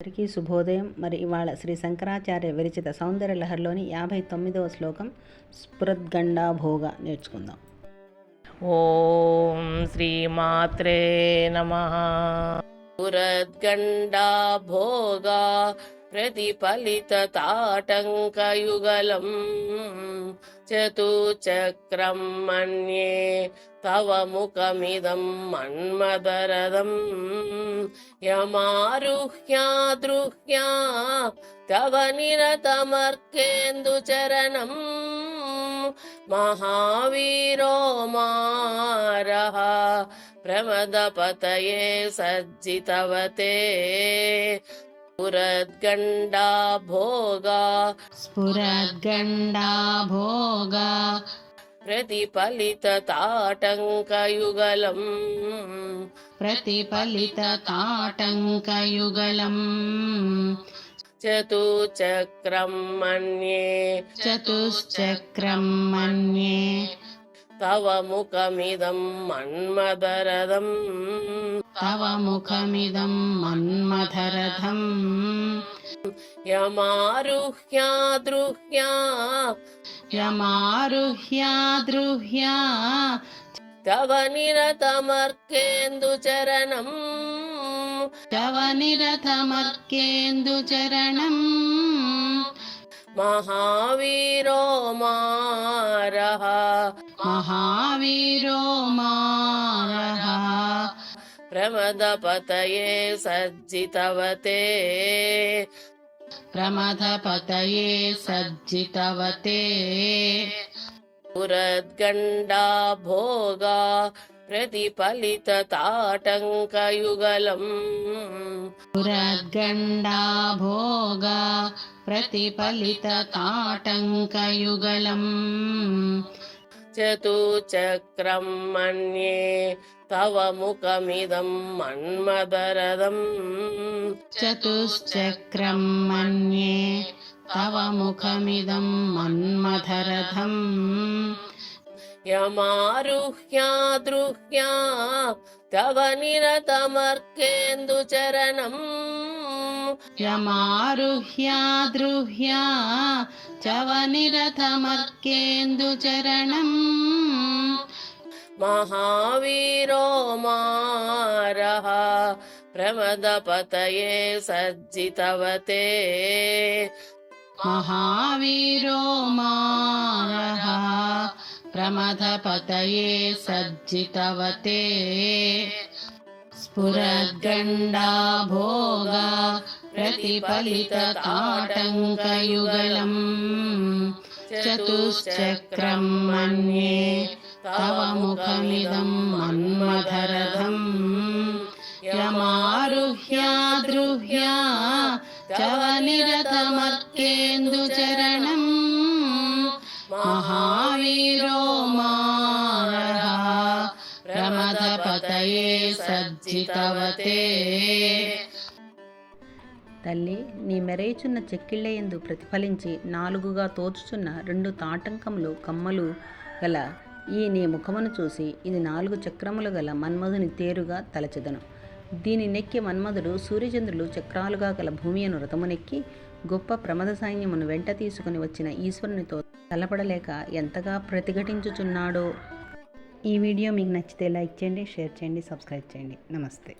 అందరికీ శుభోదయం. మరి ఇవాళ శ్రీ శంకరాచార్య విరచిత సౌందర్య లహర్లోని యాభై తొమ్మిదవ శ్లోకం స్ఫురద్గండా భోగ నేర్చుకుందాం. ఓం శ్రీమాత్రే నమ. స్ఫురద్గండా భోగ ప్రతిఫలిత తాటంకయుగలం. चतुचक्रं मन्ये तव मुखमिदं मन्मदरदम् यमारुह्याद्रुह्या तव निरतमर्केन्दुचरणम् महावीरो मारः प्रमदपतये सज्जितवते स्फुरद्गण्डा भोगा स्फुरद्गण्डा भोगा प्रतिफलितताटङ्कयुगलम् प्रतिफलितताटङ्कयुगलम् चतुश्चक्रं मन्ये चतुश्चक्रं मन्ये तव मुखमिदं मन्मदरदम् तव मुखमिदं मन्मथरथम् यमारुह्यादृह्या यमारुह्यादृह्या तव निरतमर्केन्दुचरणम् तव निरतमर्केन्दुचरणम् महावीरो मारः महावीरो मारः प्रमदपतये सज्जितवते प्रमदपतये सज्जितवते पुरद्गण्डा भोगा प्रतिफलितताटङ्कयुगलम् पुरद्गण्डा भोगा प्रतिफलितताटङ्कयुगलम् చతుచక్రం మన్యే తవ ముఖమిదం మన్మదరదం. చతుశ్చక్రం మన్యే తవ ముఖమిదం మన్మధరథం యమారుహ్యాదృహ్యా తవ నిరతమర్కేందుచరణం యమారుహ్యాద్రుహ్యా చవ నిరథమర్కేందుచరణం महावीरो मारः प्रमदपतये सज्जितवते మహావీరో మారః ప్రమథపతయే సజ్జితవతే స్ఫురద్గండా భోగ ప్రతిఫలిత తాటంకయుగలం చతుశ్చక్రం మన్యే తవ ముఖమిదం మన్మథరథం యమారుహ్యాద్రుహ్యా చవ నిరతమర్కేందుచరణం మహావీరో మారః ప్రమథపతయే సజ్జితవతే తల్లి నీ మెరేచున్న చెక్కిళ్ళయందు ప్రతిఫలించి నాలుగుగా తోచుచున్న రెండు తాటంకములు కమ్మలు గల ఈ నీ ముఖమును చూసి ఇది నాలుగు చక్రములు గల మన్మధుని తేరుగా తలచెదను. దీని నెక్కి మన్మధుడు సూర్యచంద్రులు చక్రాలుగా గల భూమి అను రథమునెక్కి గొప్ప ప్రమద సైన్యమును వెంట తీసుకుని వచ్చిన ఈశ్వరునితో తలపడలేక ఎంతగా ప్రతిఘటించుచున్నాడో ఈ వీడియో మీకు నచ్చితే లైక్ చేయండి షేర్ చేయండి సబ్స్క్రైబ్ చేయండి. నమస్తే.